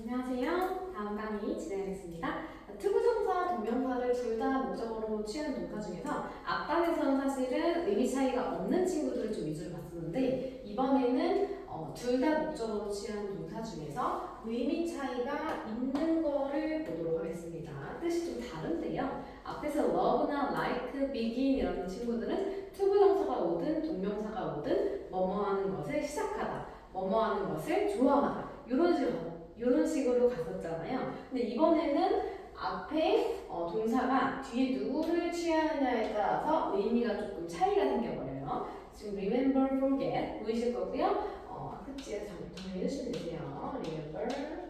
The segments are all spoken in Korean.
안녕하세요. 다음 강의 진행하겠습니다. 투부정사, 동명사를 둘 다 목적어로 취하는 동사 중에서 앞단에서는 사실은 의미 차이가 없는 친구들을 좀 위주로 봤었는데 이번에는 어, 둘 다 목적어로 취하는 동사 중에서 의미 차이가 있는 거를 보도록 하겠습니다. 뜻이 좀 다른데요. 앞에서 love나 like, begin 이런 친구들은 투부정사가 오든 동명사가 오든 뭐뭐 하는 것을 시작하다, 뭐뭐 하는 것을 좋아하다 이런 식으로 이런 식으로 갔었잖아요. 근데 이번에는 앞에 어, 동사가 뒤에 누구를 취하느냐에 따라서 의미가 조금 차이가 생겨버려요. 지금 remember, forget 보이실 거고요. 어, 끝지에 정리해 주시면 되세요. remember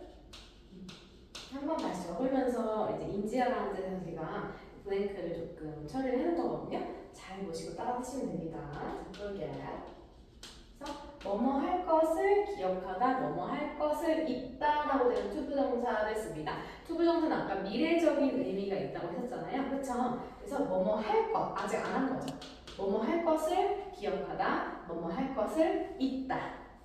한 번 다시 적으면서 이제 인지하라는 뜻에서 제가 블랭크를 조금 처리를 해놓은 거거든요. 잘 보시고 따라 하시면 됩니다. forget 뭐뭐 할 것을 기억하다, 뭐뭐 할 것을 있다라고 되는 투부정사를 씁니다. 투부정사는 아까 미래적인 의미가 있다고 했었잖아요. 그렇죠? 그래서 뭐뭐 할 것, 아직 안 한 거죠. 뭐뭐 할 것을 기억하다, 뭐뭐 할 것을 있다.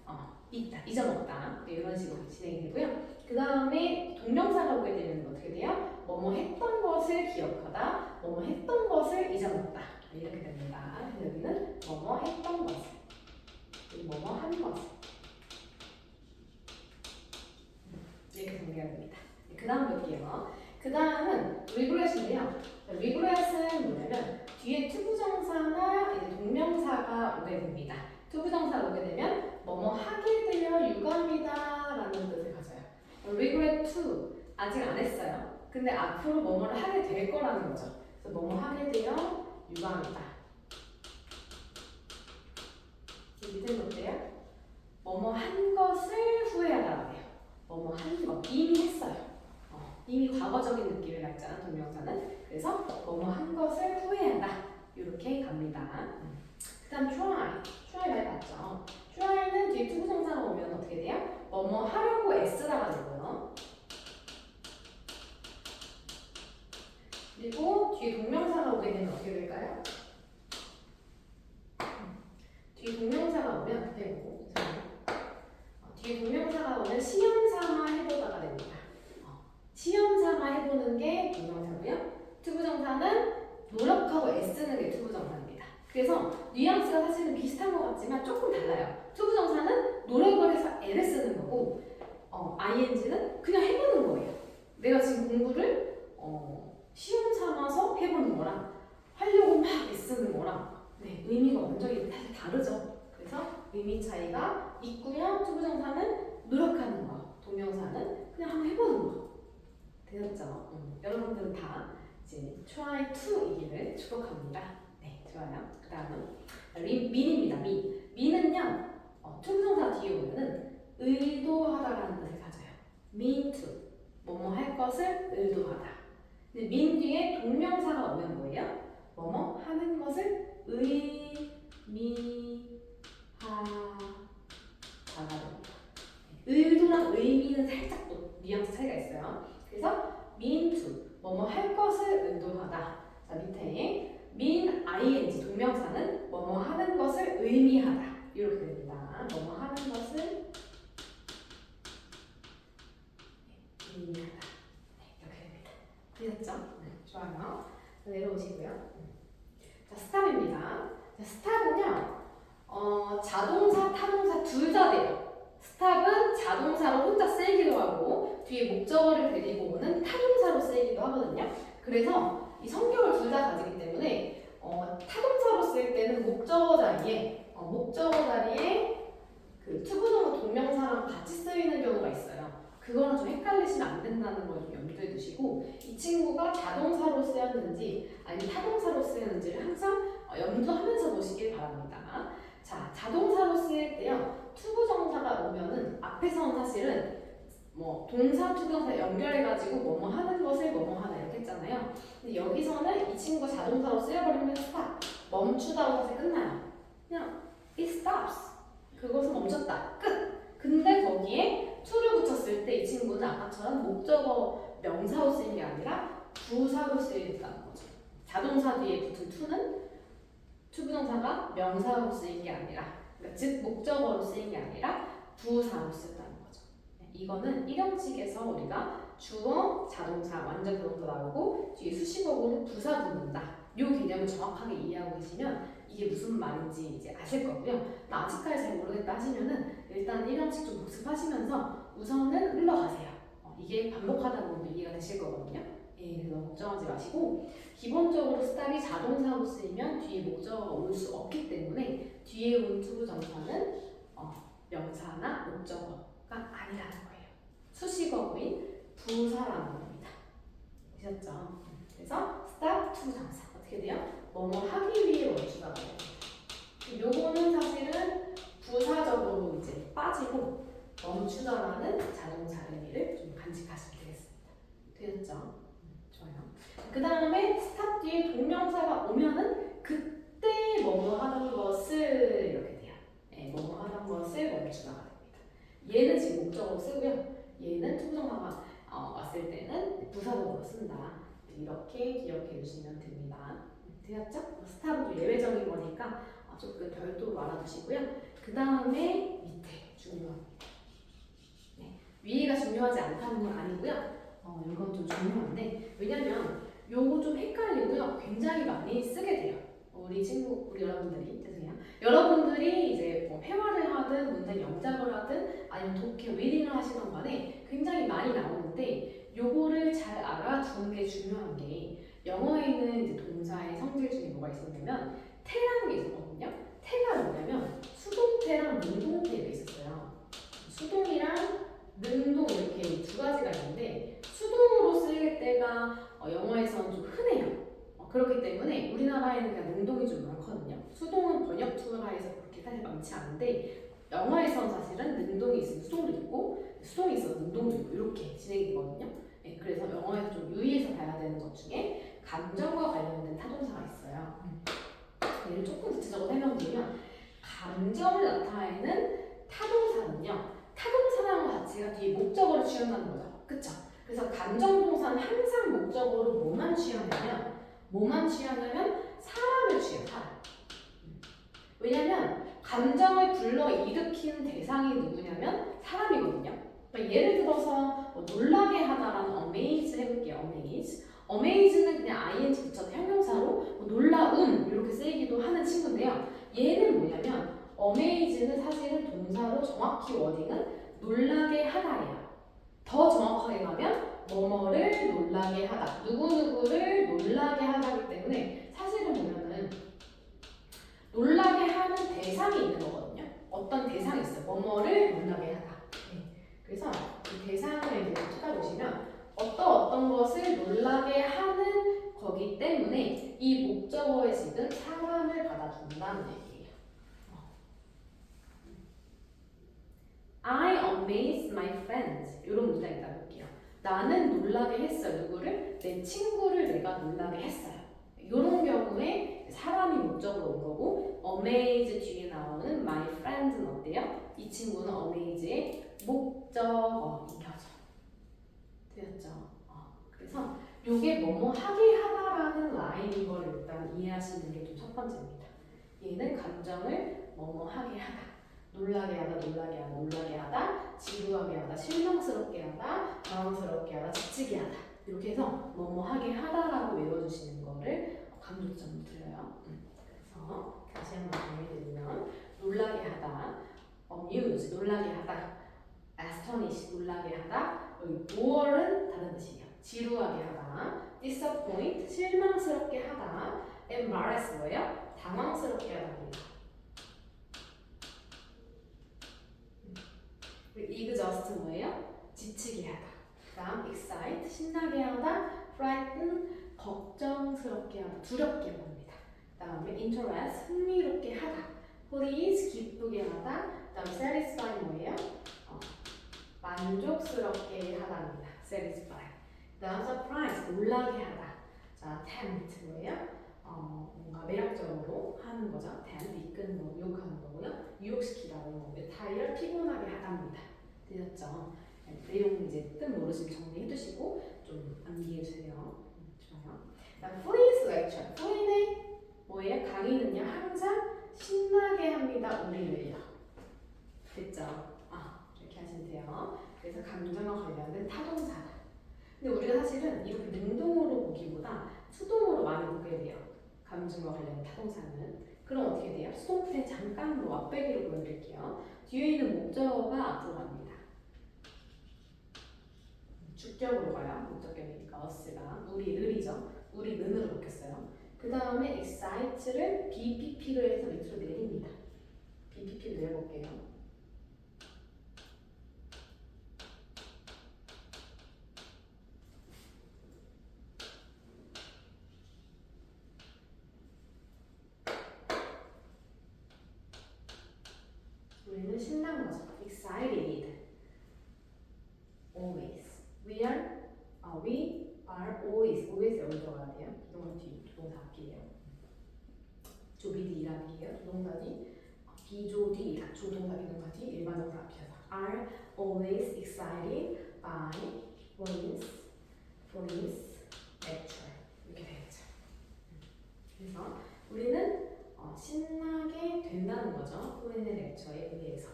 어, 있다, 잊어먹다. 네, 이런 식으로 진행이 되고요. 그 다음에 동명사가 오게 되면 어떻게 돼요? 뭐뭐 했던 것을 기억하다, 뭐뭐 했던 것을 잊어먹다. 이렇게 됩니다. 그래서 여기는 뭐뭐 했던 것을. 뭐뭐 한 것. 이렇게 정리가 됩니다. 그 다음 볼게요. 그 다음은 리그렛인데요. 리그렛은 뭐냐면 뒤에 투부정사나 동명사가 오게 됩니다. 투부정사가 오게 되면 뭐뭐 하게 되어 유감이다 라는 뜻을 가져요. regret to 아직 안 했어요. 근데 앞으로 뭐뭐를 하게 될 거라는 거죠. 그래서 뭐뭐 하게 되어 유감이다. 밑에는 어때요? 뭐뭐 한 것을 후회하다 그래요. 뭐뭐 한 것, 이미 했어요. 어, 이미 과거적인 느낌을 갖잖아 동명사는. 그래서 뭐뭐 한 것을 후회한다. 이렇게 갑니다. 그 다음 try, try 많이 봤죠. try는 뒤에 투부정사가 오면 어떻게 돼요? 뭐뭐 하려고 애쓰다가 되고요. 그리고 뒤에 동명사가 오게 되면 어떻게 될까요? 뒤에 동명사가 오면 되고 어, 뒤에 동명사가 오면 시험 삼아 해보다가 됩니다. 어, 시험 삼아 해보는 게 동명사고요. 투부정사는 노력하고 애쓰는 게 투부정사입니다. 그래서 뉘앙스가 사실은 비슷한 것 같지만 조금 달라요. 투부정사는 노력을 해서 애를 쓰는 거고 어, ing는 그냥 해보는 거예요. 내가 지금 공부를 어, 시험 삼아서 해보는 거랑 하려고 막 애쓰는 거랑 네, 의미가 완전히 사실 다르죠. 그래서 의미 차이가 있고요. 투부정사는 노력하는 거, 동명사는 그냥 한번 해보는 거. 되셨죠? 음, 여러분들은 다 이제 try to이기를 축복합니다. 네, 좋아요. 그 다음은 민입니다. 민. 민은요, 어, 투부정사 뒤에 보면은 의도하다라는 뜻을 가져요. mean to. 뭐뭐 할 것을 의도하다. 근데 민 뒤에 동명사가 오면 뭐예요? 뭐뭐 하는 것을 의미하다가 됩니다. 의도랑 의미는 살짝 또 뉘앙스 차이가 있어요. 그래서 mean to 뭐뭐 할 것을 의도하다. 자 밑에 mean ing 동명사는 뭐뭐 하는 것을 의미하다. 이렇게 됩니다. 뭐뭐 하는 것을 의미하다. 네, 이렇게 됩니다. 되셨죠? 네, 좋아요. 자, 내려오시고요. 자, 스탑입니다. 자, 스탑은요, 어, 자동사, 타동사 둘 다 돼요. 스탑은 자동사로 혼자 쓰이기도 하고, 뒤에 목적어를 데리고 오는 타동사로 쓰이기도 하거든요. 그래서 이 성격을 둘 다 가지기 때문에, 어, 타동사로 쓸 때는 목적어 자리에, 어, 목적어 자리에 그 투부정사 동명사랑 같이 쓰이는 경우가 있어요. 그거는 좀 헷갈리시면 안 된다는 걸 좀 염두에 두시고, 이 친구가 자동사로 쓰였는지, 아니면 타동사로 쓰였는지를 항상 어, 염두하면서 보시길 바랍니다. 자, 자동사로 쓰일 때요. 투부정사가 오면은 앞에서는 사실은 뭐 동사 투동사 연결해가지고 뭐뭐 하는 것을 뭐뭐 하다 이렇게 했잖아요. 근데 여기서는 이 친구 자동사로 쓰여버리면 스탑 멈추다고 사실 끝나요. 그냥 it stops 그것은 멈췄다 끝. 근데 거기에 to를 붙였을 때 이 친구는 아까처럼 목적어 명사로 쓰인 게 아니라 부사로 쓰인다는 거죠. 자동사 뒤에 붙은 to는 투부정사가 명사로 쓰인 게 아니라 그러니까 즉 목적어로 쓰인 게 아니라 부사로 쓰였다는 거죠. 네. 이거는 일형식에서 우리가 주어, 자동차, 완전 부동사 나오고 뒤에 수식어로 부사 붙는다. 요 개념을 정확하게 이해하고 계시면 이게 무슨 말인지 이제 아실 거고요. 나 아직까지 잘 모르겠다 하시면은 일단 일형식 좀 복습하시면서 우선은 흘러가세요. 어, 이게 반복하다 보면 이해가 되실 거거든요. 예, 그래서 걱정하지 마시고 기본적으로 스탑이 자동사로 쓰이면 뒤에 목적어가 올 수 없기 때문에 뒤에 온 투부 정사는 어, 명사나 목적어가 아니라는 거예요. 수식어구인 부사라는 겁니다. 되셨죠? 그래서 start 투부정사 어떻게 돼요? 뭐뭐 하기 위해 원주가 돼요. 요거는 사실은 부사적으로 이제 빠지고 멈추다라는 자동차 의미를 좀 간직하시면 되겠습니다. 되셨죠? 음, 좋아요. 그 다음에 스탑 뒤에 동명사가 오면은 그때 뭐뭐 하던 것을 이렇게 돼요. 네, 뭐뭐 하던 것을 멈추다가 됩니다. 얘는 지금 목적으로 쓰고요. 얘는 투부정사가 어, 왔을 때는 부사적으로 쓴다. 이렇게 기억해 주시면 됩니다. 되었죠? 스탑은 좀 예외적인 거니까 어, 조금 별도로 알아두시고요. 그 다음에 밑에 중요합니다. 네, 위에가 중요하지 않다는 건 아니고요. 어, 이건 좀 중요한데 왜냐면 요거 좀 헷갈리고요. 굉장히 많이 쓰게 돼요. 우리 친구, 우리 여러분들이 죄송해요. 여러분들이 이제 뭐 회화를 하든 문장 영작을 하든 아니면 독해 리딩을 하시던 간에 굉장히 많이 나오는데 요거를 잘 알아두는 게 중요한 게 영어에는 이제 동사의 성질 중에 뭐가 있었냐면 태라는 게 있었거든요. 태가 뭐냐면 수동태랑 능동태가 있었어요. 수동이랑 능동 이렇게 두 가지가 있는데 수동으로 쓰일 때가 어, 영어에서는 좀 흔해요. 어, 그렇기 때문에 우리나라에는 그냥 능동이 좀 많거든요. 수동은 번역 투어라에서 그렇게 사실 많지 않은데 영어에서는 사실은 능동이 있으면 수동도 있고 수동이 있어서 능동도 있고 이렇게 진행이 되거든요. 예, 그래서 영어에서 좀 유의해서 봐야 되는 것 중에 감정과 관련된 타동사가 있어요. 얘를 조금 구체적으로 설명드리면 감정을 나타내는 타동사는요. 것 자체가 뒤에 목적어를 취한다는 거죠. 그쵸? 그래서 감정동사는 항상 목적어로 뭐만 취하냐면 뭐만 취하냐면 사람을 취해요. 사람. 음. 왜냐면 감정을 불러 일으키는 대상이 누구냐면 사람이거든요. 그러니까 예를 들어서 뭐 놀라게 하다라는 amaze 해볼게요. amaze. amaze는 그냥 ing 붙여서 형용사로 뭐 놀라움 이렇게 쓰이기도 하는 친구인데요. 얘는 뭐냐면 amaze는 사실은 동사로 정확히 워딩은 놀라게 하다예요. 더 정확하게 가면 뭐뭐를 놀라게 하다. 누구누구를 놀라게 하다기 때문에 사실은 보면은 놀라게 하는 대상이 있는 거거든요. 어떤 대상이 있어요. 뭐뭐를 놀라게 하다. 네. 그래서 이 대상을 이제 찾아보시면 어떤 어떤 것을 놀라게 하는 거기 때문에 이 목적어의 식은 사람을 받아준다는 얘기예요. 어. I amaze my friends. 이런 문장 있다 볼게요. 나는 놀라게 했어요. 누구를? 내 친구를 내가 놀라게 했어요. 이런 경우에 사람이 목적으로 온 거고 amaze 뒤에 나오는 my friend는 어때요? 이 친구는 amaze의 목적어인 거죠. 되었죠? 어, 그래서 요게 뭐뭐 하게 하다라는 라인인 걸 일단 이해하시는 게 좀 첫 번째입니다. 얘는 감정을 뭐뭐 하게 하다. 놀라게 하다, 놀라게 하다, 놀라게 하다, 지루하게 하다, 실망스럽게 하다, 당황스럽게 하다, 지치게 하다. 이렇게 해서 뭐뭐 하게 하다라고 외워주시는 거를 강조점을 드려요. 음, 그래서 다시 한번 정리해드리면 놀라게 하다, amuse 놀라게 하다, astonish 놀라게 하다, 여기 bore은 다른 뜻이에요. 지루하게 하다, disappoint 실망스럽게 하다, embarrass 뭐예요? 당황스럽게 하다입니다. 그리고 exhaust 뭐예요? 지치게 하다. 그다음 excite 신나게 하다, frighten 걱정스럽게 하다, 두렵게 합니다. 그다음에 interest 흥미롭게 하다, please 기쁘게 하다, 그다음 satisfy 뭐예요? 어, 만족스럽게 하다입니다. satisfy. 그다음 surprise 놀라게 하다. 자 tempt 뭐예요? 어, 뭔가 매력적으로 하는 거죠. tempt 이끄는 거, 유혹하는 거 유혹시키다는 거고요. 타이어 피곤하게 하답니다. 되셨죠? 네, 내용 이제 뜻 모르시면 정리해 두시고 좀 암기해 주세요. 음, 좋아요. 그다음 please lecture. please 뭐예요? 강의는요 항상 신나게 합니다. 우리를요. 됐죠? 아 이렇게 하시면 돼요. 그래서 감정과 관련된 타동사다. 근데 우리가 사실은 이렇게 능동으로 보기보다 수동으로 많이 보게 돼요. 감정과 관련된 타동사는. 그럼 어떻게 돼요? 수동태 잠깐 뭐 앞배기로 보여드릴게요. 뒤에 있는 목적어가 앞으로 갑니다. 주격으로 가요. 목적격이니까 us가 우리 을이죠. 우리 는으로 바뀌었어요. 그 다음에 excite를 BPP로 해서 밑으로 내립니다. BPP로 내려볼게요. 우리는 신난 거죠. excited. always. We are, 아, we are always. always 여기 들어가야 돼요. 비동사 뒤, 조동사 앞이에요. 조 뒤. 비조디라. 조동사 비동사 뒤. 일반 동사 앞이어서. are always excited by police, police lecture. 이렇게 되겠죠. 그래서 우리는 어, 신나게 된다는 거죠. 포인의 렉처에 의해서.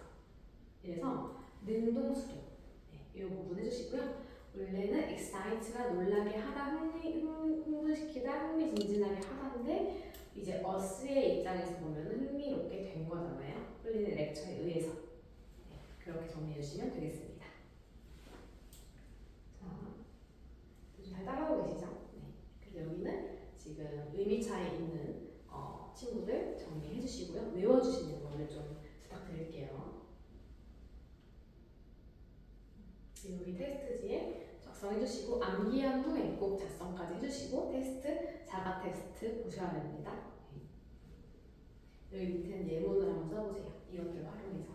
그래서 능동수동 네, 이 부분 해주시고요. 원래는 excite가 놀라게 하다, 흥분시키다, 흥미진진하게 하다인데 이제 us의 입장에서 보면 흥미롭게 된 거잖아요. 풀리는 렉처에 의해서. 네, 그렇게 정리해 주시면 되겠습니다. 자, 좀잘 따라오고 계시죠? 네. 그래서 여기는 지금 의미 차이 있는 어, 친구들 정리해 주시고요. 외워주시는 거를 좀 부탁드릴게요. 여기 테스트지에 작성해 주시고 암기한 후에 꼭 작성까지 해주시고 테스트, 자가 테스트 보셔야 됩니다. 네. 여기 밑에는 예문을 한번 써보세요. 이것들 활용해서.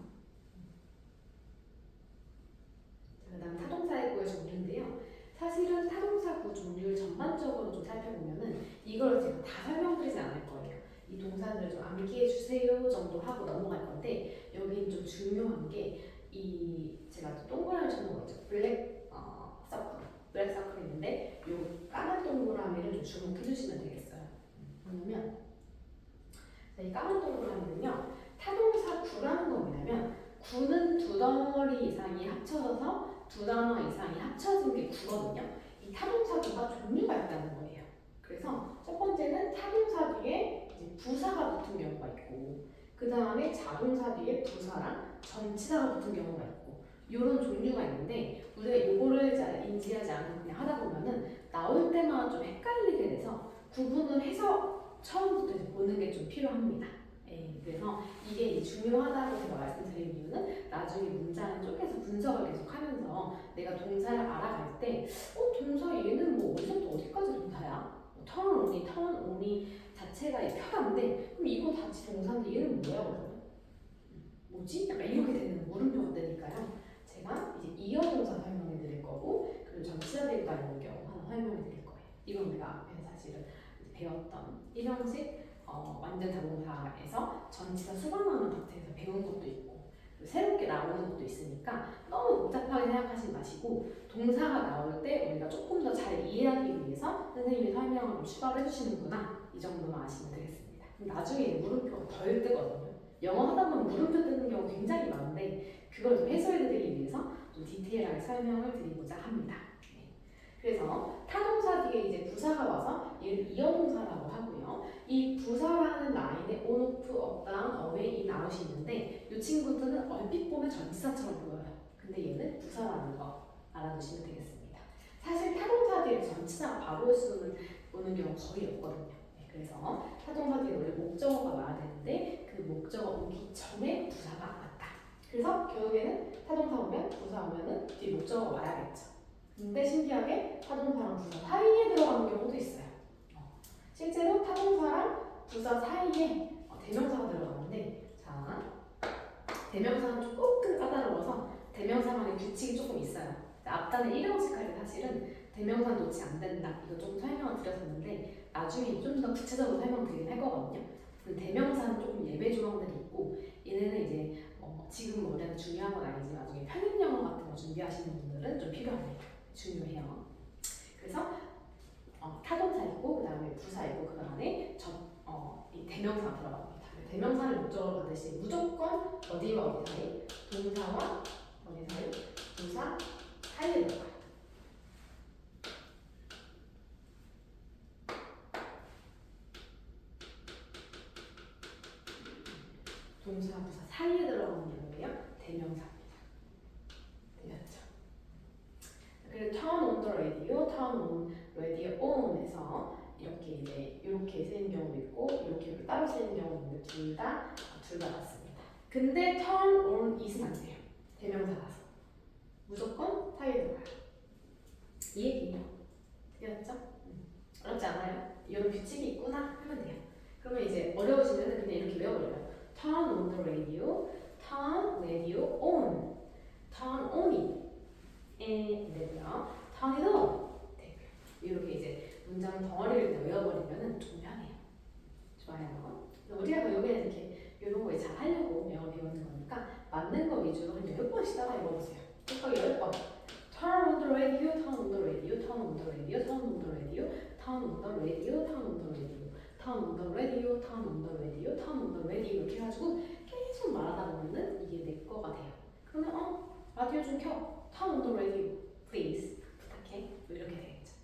그 다음 타동사의 구의 종류인데요. 사실은 타동사 구 종류를 전반적으로 좀 살펴보면은 이걸 제가 다 설명드리지 않을 거예요. 이 동사들을 좀 암기해 주세요 정도 하고 넘어갈 건데 여기는 좀 중요한 게 이 제가 또 동그라미 쳐놓은 거 있죠. 블랙 어, 서클, 블랙 서클이 있는데 요 까만 동그라미를 좀 주목해 주시면 되겠어요. 뭐냐면 자, 이 까만 동그라미는요 타동사 구라는 건 뭐냐면 구는 두 덩어리 이상이 합쳐져서 두 단어 이상이 합쳐진 게 구거든요. 이 타동사 구가 종류가 있다는 거예요. 그래서 첫 번째는 타동사 뒤에 부사가 붙은 경우가 있고 그 다음에 자동사 뒤에 부사랑 전치사가 붙은 경우가 있고 이런 종류가 있는데 우리가 이거를 잘 인지하지 않고 그냥 하다 보면은 나올 때만 좀 헷갈리게 돼서 구분을 해서 처음부터 보는 게 좀 필요합니다. 예, 그래서 이게 중요하다고 제가 말씀드린 이유는 나중에 문장을 쪼개서 분석을 계속 하면서 내가 동사를 알아갈 때, 어, 동사 얘는 뭐 어디서부터 어디까지 동사야? 뭐턴 오니, 턴 오니 자체가 이 편한데, 그럼 이거 다치 동사인데 얘는 뭐야, 그러면? 뭐지? 약간 이렇게 되는 물음표가 되니까요. 제가 이제 이어 동사 설명해 드릴 거고, 그리고 전치사 대고 다니는 경우 하나 설명해 드릴 거예요. 이건 우리가 앞에 사실은 배웠던 일형식 어, 완전 자동사에서 전치사 수반하는 파트에서 배운 것도 있고 새롭게 나오는 것도 있으니까 너무 복잡하게 생각하지 마시고 동사가 나올 때 우리가 조금 더 잘 이해하기 위해서 선생님이 설명을 좀 추가를 해주시는구나 이 정도만 아시면 되겠습니다. 나중에 물음표가 덜 뜨거든요. 영어 하다 보면 물음표 뜨는 경우 굉장히 많은데 그걸 좀 해소해드리기 위해서 좀 디테일하게 설명을 드리고자 합니다. 네. 그래서 타동사 뒤에 이제 부사가 와서 얘를 이어동사라고 하고요. 이 부사라는 라인에 on, off, up, down, away, in, out이 있는데 이 친구들은 얼핏 보면 전치사처럼 보여요. 근데 얘는 부사라는 거 알아두시면 되겠습니다. 사실 타동사 뒤에 전치사가 바로 올 수는 오는 경우 거의 없거든요. 네, 그래서 타동사 뒤에 원래 목적어가 와야 되는데 그 목적어 오기 전에 부사가. 그래서 결국에는 타동사 오면 부사 오면은 뒤 목적어가 와야겠죠. 근데 신기하게 타동사랑 부사 사이에 들어가는 경우도 있어요. 어, 실제로 타동사랑 부사 사이에 어, 대명사가 들어가는데 자 대명사는 조금 까다로워서 대명사만의 규칙이 조금 있어요. 앞단에 일형식 할때 사실은 대명사 놓지 안 된다. 이거 조금 설명을 드렸었는데 나중에 좀 더 구체적으로 설명드리긴 할 거거든요. 그 대명사는 조금 예배 조항들이 있고 얘네는 이제 어, 지금 우리한테 중요한 건 아니지만 나중에 편입 영어 같은 거 준비하시는 분들은 좀 필요합니다. 중요해요. 그래서 어, 타동사 있고 그 다음에 부사 있고 그 안에 저, 어, 이 대명사가 들어갑니다. 대명사를 목적으로 받으실 때 무조건 어디와 어디 사이? 동사와 어디 사이? 부사 사이에 들어가요. 동사 부사 사이에 들어가는? 대명사입니다. 들렸죠? 그리고 turn on the radio, turn on radio on에서 이렇게 이제 이렇게 쓰이는 경우도 있고 이렇게 따로 쓰이는 경우도 있는데 둘다 둘 다 맞습니다. 근데 turn on is는 안 돼요. 대명사라서 무조건 사이에 들어가요. 이 얘기예요. 들렸죠? 음. 어렵지 않아요? 이런 규칙이 있구나 하면 돼요. 그러면 이제 어려우시면 그냥 이렇게 외워버려요. turn on the radio, turn radio on, turn on it. 에 되고요. turn it on 되고요. 이렇게 이제 문장 덩어리를 다 외워버리면 좀 편해요. 좋아요. 우리가 결국에 이렇게 이런 거 잘 하려고 영어 배우는 거니까 맞는 거 위주로 한 열 번씩 따라 읽어보세요. 똑같이 열 번. Turn on the radio, turn on the radio, turn on the radio, turn on the radio, turn on the radio, turn on the radio, turn on the radio, turn on the radio, turn on the radio 이렇게 해가지고 계속 말하다 보면은 이게 내 거가 돼요. 그러면 어 라디오 좀 켜. Turn the radio, please. 부탁해. 뭐 이렇게 되겠죠.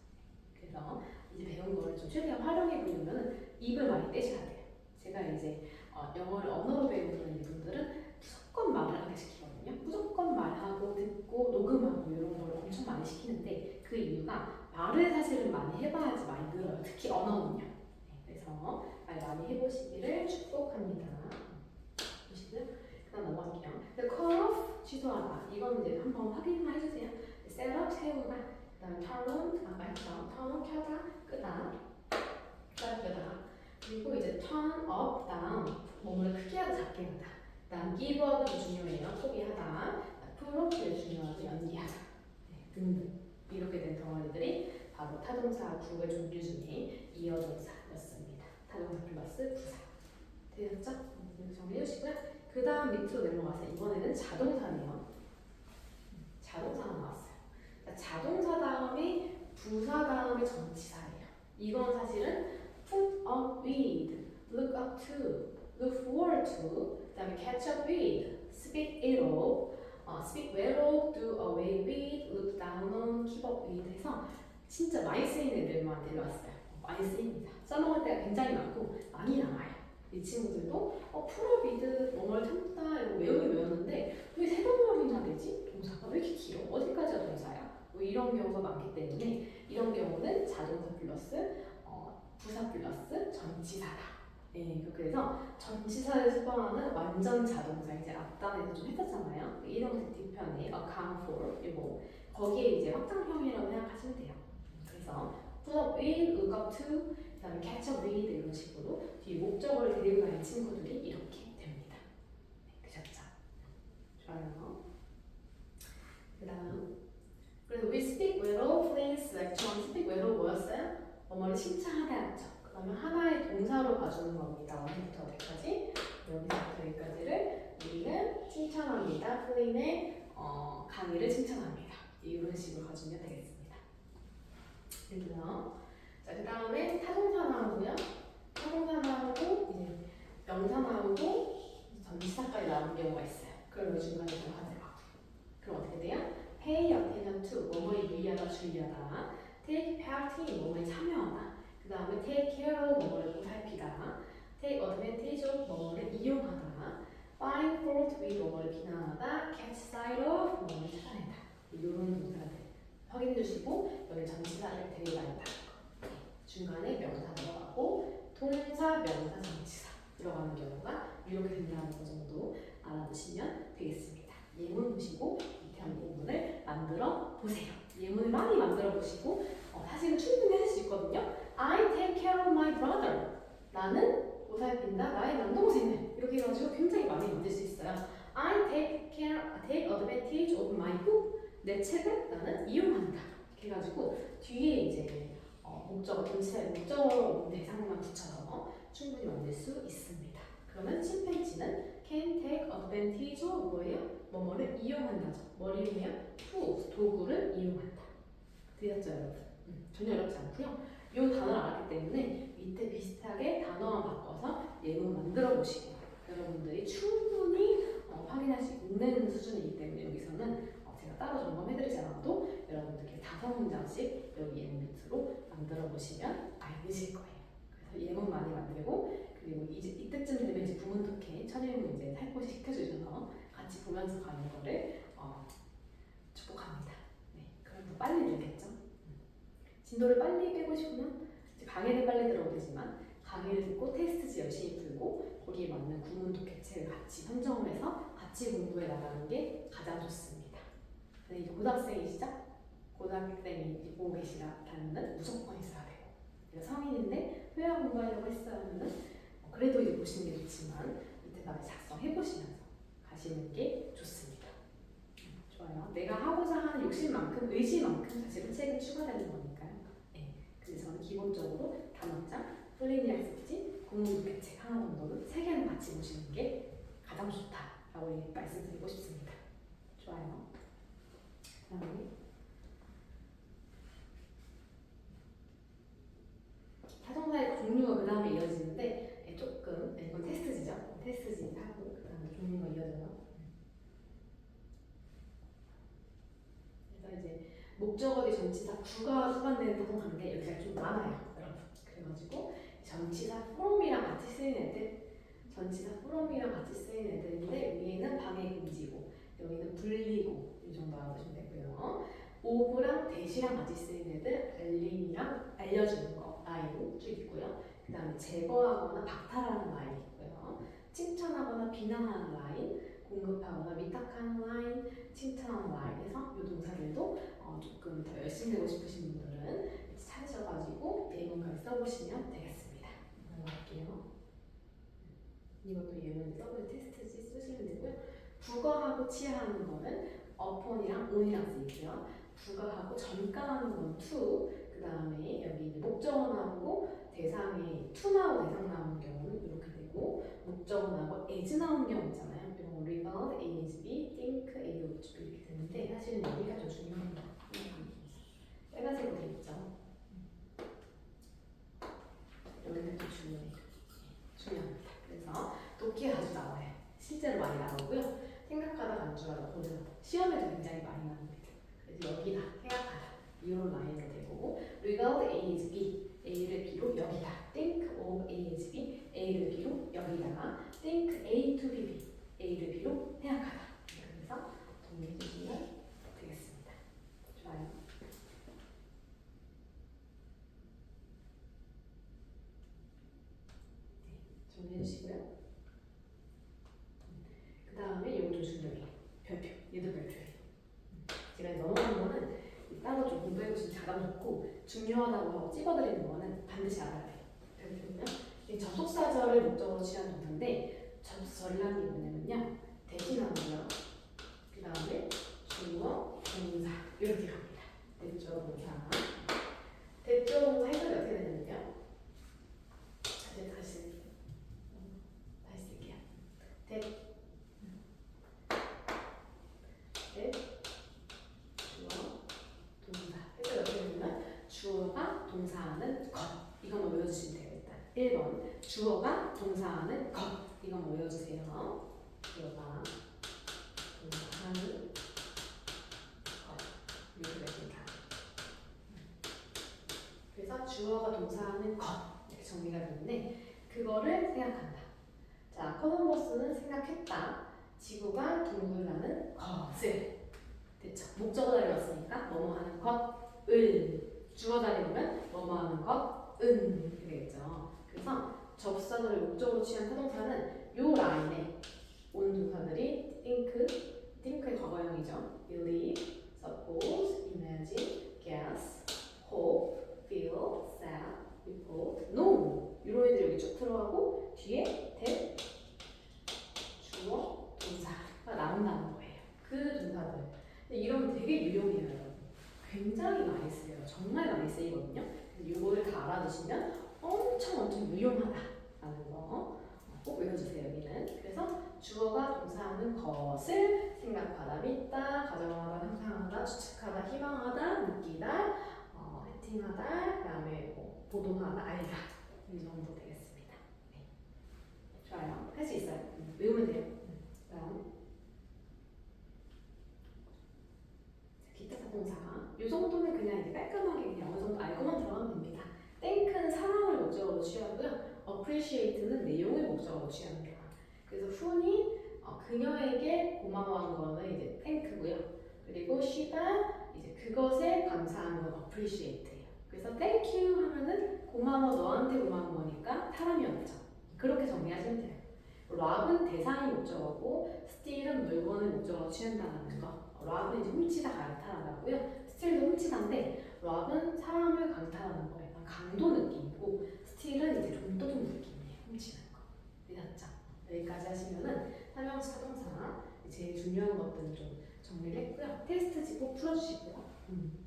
그래서 이제 배운 거를 좀 최대한 활용해 보려면 입을 많이 떼셔야 돼요. 제가 이제 어, 영어를 언어로 배우는 분들은 무조건 말을 하게 시키거든요. 무조건 말하고 듣고 녹음하고 이런 걸 엄청 많이 시키는데 그 이유가 말을 사실은 많이 해봐야지 많이 늘어요. 특히 언어는요. 네, 그래서 말 많이 해보시기를 축복합니다. 그다음 넘어갈게요. The call off 취소하다. 이건 이제 한번 확인만 해주세요. set up 세우다. 그다음에 turn on 아까 했죠. turn on 켜다 끄다. 끄다 끄다. 그리고 이제 turn up down 몸을 크게 하다 작게 하다. 그다음 give up이 중요해요. 포기하다. up이 중요하고 연기하다. 네, 등등 이렇게 된 덩어리들이 바로 타동사 구의 종류 중에 이어동사였습니다. 타동사 플러스 부사. 되셨죠? 음, 정리해 주시고요. 그 다음 밑으로 내려가서 이번에는 자동사네요. 자동사가 나왔어요. 자, 자동사 다음에 부사 다음에 전치사예요. 이건 사실은 put up with, look up to, look forward to, 그 다음에 catch up with, speak it of, 어, speak well of, do away with, look down on, keep up with 해서 진짜 많이 쓰이는 애들만 데려왔어요. 많이 쓰입니다. 써먹을 때가 굉장히 많고 많이 나와요. 이 친구들도 어, 풀어비드 뭐뭘 참다 이거 외우긴 외웠는데 왜 세 번역이나 되지? 동사가 왜 이렇게 길어? 어디까지가 동사야? 뭐 이런 경우가 많기 때문에 이런 경우는 자동사 플러스 어, 부사 플러스 전치사다. 네, 그래서 전치사를 수반하는 완전 자동사 이제 앞단에서 좀 했었잖아요. 이동식 뒤편에 account for 이거 거기에 이제 확장형이라고 생각하시면 돼요. 그래서 put up with, look up to, 그 다음에 catch up with 이런 식으로 뒤 목적어를 데리고 가는 친구들이 이렇게 됩니다. 네, 되셨죠? 좋아요. 그 다음 그래서 we speak well of please lecture speak well 뭐였어요? 뭐뭐를 칭찬하다였죠. 그러면 하나의 동사로 봐주는 겁니다. 어디부터 어디까지? 여기서부터 여기까지를 우리는 칭찬합니다. 플린의 어, 강의를 칭찬합니다. 이런 식으로 가주면 되겠습니다. 자, 그 다음에 타동사 나오고요. 타동사 나오고 이제 명사 나오고 전치사까지 나오는 경우가 있어요. 그럼 이 중간에 뭐 하더라고요. 그럼 어떻게 돼요? pay attention to 뭐뭐에 유의하다 주의하다 take part in 뭐뭐에 참여하다 그 다음에 take care of 뭐뭐를 보살피다 take advantage of 뭐뭐를 이용하다 find fault with 뭐뭐를 비난하다 catch sight of 뭐뭐를 찾아낸다 이런 동사들 확인해 주시고 여기 전치사를 데려간다 중간에 명사 들어가고 동사, 명사, 전치사 들어가는 경우가 이렇게 된다는 거 정도 알아두시면 되겠습니다. 예문 보시고 한 예문을 만들어 보세요. 예문을 많이 만들어 보시고 어, 사실은 충분히 할 수 있거든요. I take care of my brother. 나는 보살핀다 나의 남동생을 이렇게 해가지고 굉장히 많이 만들 수 있어요. I take care, take advantage of my book. 내 책을 나는 이용한다. 이렇게 해가지고 뒤에 이제 어, 목적어 전체 목적어로 대상만 붙여서 충분히 만들 수 있습니다. 그러면 침팬지는 can take advantage of 뭐예요? 뭐뭐를 이용한다죠. 뭘 이용해요? tools 도구를 이용한다. 되셨죠 여러분? 음, 전혀 어렵지 않고요. 이 단어를 알았기 때문에 밑에 비슷하게 단어만 바꿔서 예문 만들어 보시고 여러분들이 충분히 어, 확인할 수 있는 수준이기 때문에 여기서는 어, 제가 따로 점검해드리지 않아도 여러분들께 다섯 문장씩 여기 엠비트로 만들어 보시면 알으실 거예요. 그래서 예문 많이 만들고 그리고 이제 이때쯤 되면 이제 부문 독해 천일문 이제 살포시 시켜주셔서 같이 보면서 가는 거를 어, 축복합니다. 네, 그럼 더 빨리 늘겠죠. 음. 진도를 빨리 빼고 싶으면 이제 강의를 빨리 들어도 되지만 강의를 듣고 테스트지 열심히 풀고 거기에 맞는 구문 독해책을 같이 선정을 해서 같이 공부해 나가는 게 가장 좋습니다. 근데 이제 고등학생이시죠? 고등학생이 보고 계시다는 무조건 있어야 되고 그래서 성인인데 회화 공부하려고 했어요는 어, 그래도 이제 보시는 게 좋지만 이때까지 작성해 보시면서 가시는 게 좋습니다. 음, 좋아요. 내가 하고자 하는 욕심만큼 의지만큼 사실은 책은 추가되는 거니까요. 네. 그래서 저는 기본적으로 단원장, 플레이니 학습지, 공문독해책 하나 정도는 세 개는 같이 보시는 게 가장 좋다라고 말씀드리고 싶습니다. 좋아요. 그다음에 사정사의 종류가 그 다음에 이어지는데 네, 조금 네, 이건 테스트지죠. 테스트지 하고 그 다음에 종류가 이어져요. 그래서 이제 목적어디 전치사 구가 수반되는 게 여기가 좀 많아요. 그래가지고 전치사 from이랑 같이 쓰이는 애들, 전치사 from이랑 같이 쓰이는 애들인데 위에는 방해 금지고 여기는 불리고 이 정도 알아두시면 되고요. 오브랑 대시랑 같이 쓰이는 애들 알림이랑 알려주는 거 라인 쭉 있고요. 그 다음에 제거하거나 박탈하는 라인 있고요. 칭찬하거나 비난하는 라인, 공급하거나 위탁하는 라인, 칭찬하는 라인에서 이 동사들도 어, 조금 더 열심히 되고 싶으신 분들은 찾으셔가지고 예문까지 써보시면 되겠습니다. 넘어갈게요. 이것도 예문 써볼 테스트지 쓰시면 되고요. 국어하고 치하하는 거는 upon이랑 on이랑 쓰이고요. 국어하고 전가하는 건 to, 그 다음에 여기 이제 목적어 나오고 대상이 to 나오고 대상 나오는 경우는 이렇게 되고 목적어 나오고 as 나오는 경우 있잖아요. 이런 거 regard, as, be, think, a, to be 이렇게 되는데 사실은 여기가 더 중요합니다. 빨간색으로 돼 있죠. 여기가 더 중요해요. 중요합니다. 그래서 독해 아주 나와요. 실제로 많이 나오고요. 생각하다 간주하다 고등 시험에도 굉장히 많이 나옵니다. 그래서 여기다 생각하다 이런 라인이 되고 regard A is B A를 B로 여기다 think of A is B A를 B로 여기다가 think A to be B A를 B로 생각하다 그래서 정리해 주시면 되겠습니다. 좋아요. 네, 정리해 주시고요. 그 다음에 이것도 중요해요. 별표. 얘도 별표예요. 제가 넘어간 거는 따로 좀 공부해 보시면 가장 좋고 중요하다고 찍어드리는 거는 반드시. 별표는요. 이 접속사절을 목적으로 취한 동사인데 접속절이라는 게 뭐냐면요. 대신하고요. 그 다음에 주어, 동사 이렇게 갑니다. 대조 동사. 대조 동사 해석이 어떻게 되냐면요. 다시 다시 다시 쓸게요. 대 대, 주어, 동사. 해석이 어떻게 되냐면 주어가 동사하는 것. 이것만 외워주시면 돼요. 일단 1번 주어가 동사하는 것. 이것만 외워주세요. 주어가 동사하는 것. 됩니다. 그래서 주어가 동사하는 것 이렇게 정리가 되는데 그거를 생각한다. 자, 콜럼버스는 생각했다. 지구가 둥글다는 것을 됐죠. 목적어 자리 왔으니까 뭐뭐 하는 것을 주어 자리 오면 뭐뭐 하는 것 은 이렇게 되겠죠. 그래서 접사절을 목적으로 취한 타동사는 요 라인에 온 동사들이 think, think의 과거형이죠. believe, suppose, imagine, 루틴하다, 그다음에 뭐 보통하다, 아니다 이 정도 되겠습니다. 네. 좋아요. 할 수 있어요. 음, 외우면 돼요. 음. 다음 기타 사동사. 이 정도는 그냥 이제 깔끔하게 그냥 어느 정도 알고만 들어가면 됩니다. 땡크는 사랑을 목적으로 취하고요. appreciate는 내용을 목적으로 취하는 거야. 그래서 훈이 어, 그녀에게 고마워한 거는 이제 땡크고요. 그리고 시가 이제 그것에 감사한 건 appreciate. 그래서 thank you 하면은 고마워 너한테 고마운 거니까 사람이었죠. 그렇게 정리하시면 돼요. 랍은 대상이 목적어고 steal은 물건을 목적어로 취한다는 거. 랍은 이제 훔치다 강탈하다고요. steal도 훔치다인데 랍은 사람을 강탈하는 거예요. 강도 느낌이고 steal은 이제 좀 떠든 느낌이에요. 훔치는 거. 믿었죠? 여기까지 하시면은 삼형식 사동사 제일 중요한 것들은 좀 정리를 했고요. 테스트지 꼭 풀어주시고요. 음.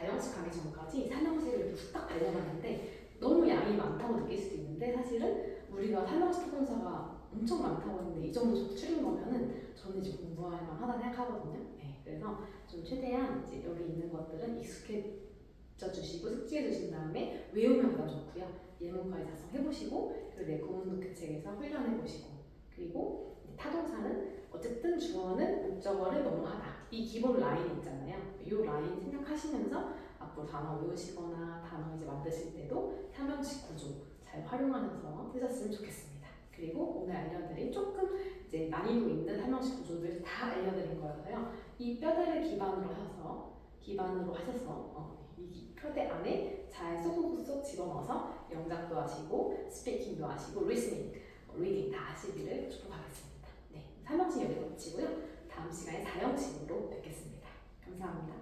사형식 가기 전까지 삼형식을 후딱 달려봤는데 너무 양이 많다고 느낄 수도 있는데 사실은 우리가 삼형식 사동사가 엄청 많다고 했는데 이 정도 저 줄인 거면은 저는 이제 공부할 만하다 생각하거든요. 네, 그래서 좀 최대한 이제 여기 있는 것들은 익숙해져 주시고 숙지해 주신 다음에 외우면 더 좋고요. 예문까지 작성해 보시고 그리고 내 구문독해 책에서 훈련해 보시고 그리고 타동사는 어쨌든 주어는 목적어를 넘어가다 이 기본 라인 있잖아요. 이 라인 생각하시면서 앞으로 단어 외우시거나 단어 이제 만드실 때도 삼형식 구조 잘 활용하셔서 쓰셨으면 좋겠습니다. 그리고 오늘 알려드린 조금 이제 난이도 있는 삼형식 구조들 다 알려드린 거여서요. 이 뼈대를 기반으로 해서 기반으로 하셔서 어, 이 표대 안에 잘 쏙쏙쏙 집어넣어서 영작도 하시고 스피킹도 하시고 리스닝, 리딩 다 하시기를 축복하겠습니다. 네, 삼형식 여기서 마치고요. 다음 시간에 사형식으로 뵙겠습니다. 감사합니다.